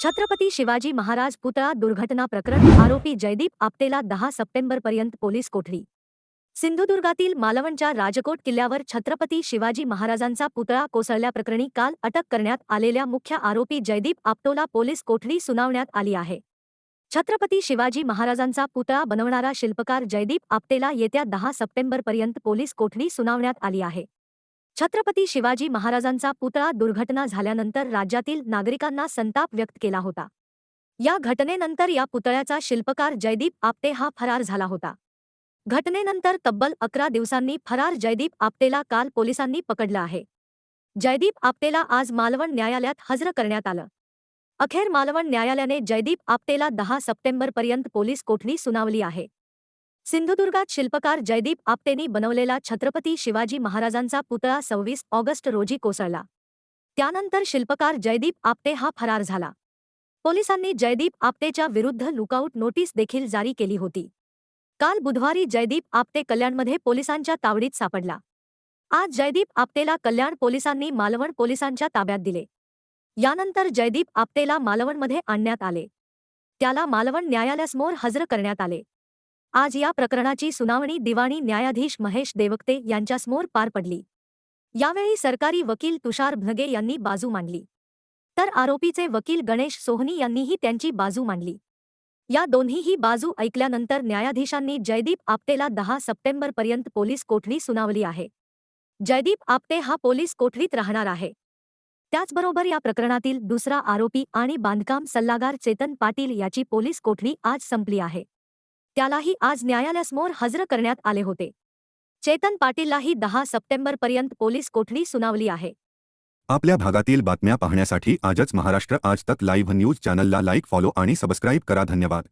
छत्रपती शिवाजी महाराज पुतळा दुर्घटना प्रकरण आरोपी जयदीप आपटेला दहा सप्टेंबरपर्यंत पोलीस कोठडी. सिंधुदुर्गातील मालवणच्या राजकोट किल्ल्यावर छत्रपती शिवाजी महाराजांचा पुतळा कोसळल्याप्रकरणी काल अटक करण्यात आलेल्या मुख्य आरोपी जयदीप आपटोला पोलीस कोठडी सुनावण्यात आली आहे. छत्रपती शिवाजी महाराजांचा पुतळा बनवणारा शिल्पकार जयदीप आपटेला येत्या दहा सप्टेंबरपर्यंत पोलीस कोठडी सुनावण्यात आली आहे. छत्रपती शिवाजी महाराजांचा पुतळा दुर्घटना झाल्यानंतर राज्यातील नागरिकांना संताप व्यक्त केला होता. या घटनेनंतर या पुतळ्याचा शिल्पकार जयदीप आपटे हा फरार झाला होता. घटनेनंतर तब्बल अकरा दिवसांनी फरार जयदीप आपटेला काल पोलिसांनी पकडलं आहे. जयदीप आपटेला आज मालवण न्यायालयात हजर करण्यात आलं. अखेर मालवण न्यायालयाने जयदीप आपटेला दहा सप्टेंबरपर्यंत पोलीस कोठडी सुनावली आहे. सिंधुदुर्गात शिल्पकार जयदीप आपटेंनी बनवलेला छत्रपती शिवाजी महाराजांचा पुतळा सव्वीस ऑगस्ट रोजी कोसळला. त्यानंतर शिल्पकार जयदीप आपटे हा फरार झाला. पोलिसांनी जयदीप आपटेच्या विरुद्ध लुकआउट नोटीस देखील जारी केली होती. काल बुधवारी जयदीप आपटे कल्याणमध्ये पोलिसांच्या तावडीत सापडला. आज जयदीप आपटेला कल्याण पोलिसांनी मालवण पोलिसांच्या ताब्यात दिले. यानंतर जयदीप आपटेला मालवणमध्ये आणण्यात आले. त्याला मालवण न्यायालयासमोर हजर करण्यात आले. आज या प्रकरणाची सुनावणी दिवाणी न्यायाधीश महेश देवक्ते यांच्यासमोर पार पडली. यावेळी सरकारी वकील तुषार भगे यांनी बाजू मांडली. तर आरोपीचे वकील गणेश सोहनी यांनीही त्यांची बाजू मांडली. या दोन्हीही बाजू ऐकल्यानंतर न्यायाधीशांनी जयदीप आपटेला दहा सप्टेंबरपर्यंत पोलीस कोठडी सुनावली आहे. जयदीप आपटे हा पोलीस कोठडीत राहणार आहे. त्याचबरोबर या प्रकरणातील दुसरा आरोपी आणि बांधकाम सल्लागार चेतन पाटील याची पोलीस कोठडी आज संपली आहे. त्यालाही आज न्यायालयासमोर हजर करण्यात आले होते. चेतन पाटीललाही दहा सप्टेंबरपर्यंत पोलीस कोठडी सुनावली आहे. आपल्या भागातील बातम्या पाहण्यासाठी आजच महाराष्ट्र आज तक लाईव्ह न्यूज चॅनलला लाईक फॉलो आणि सबस्क्राईब करा. धन्यवाद.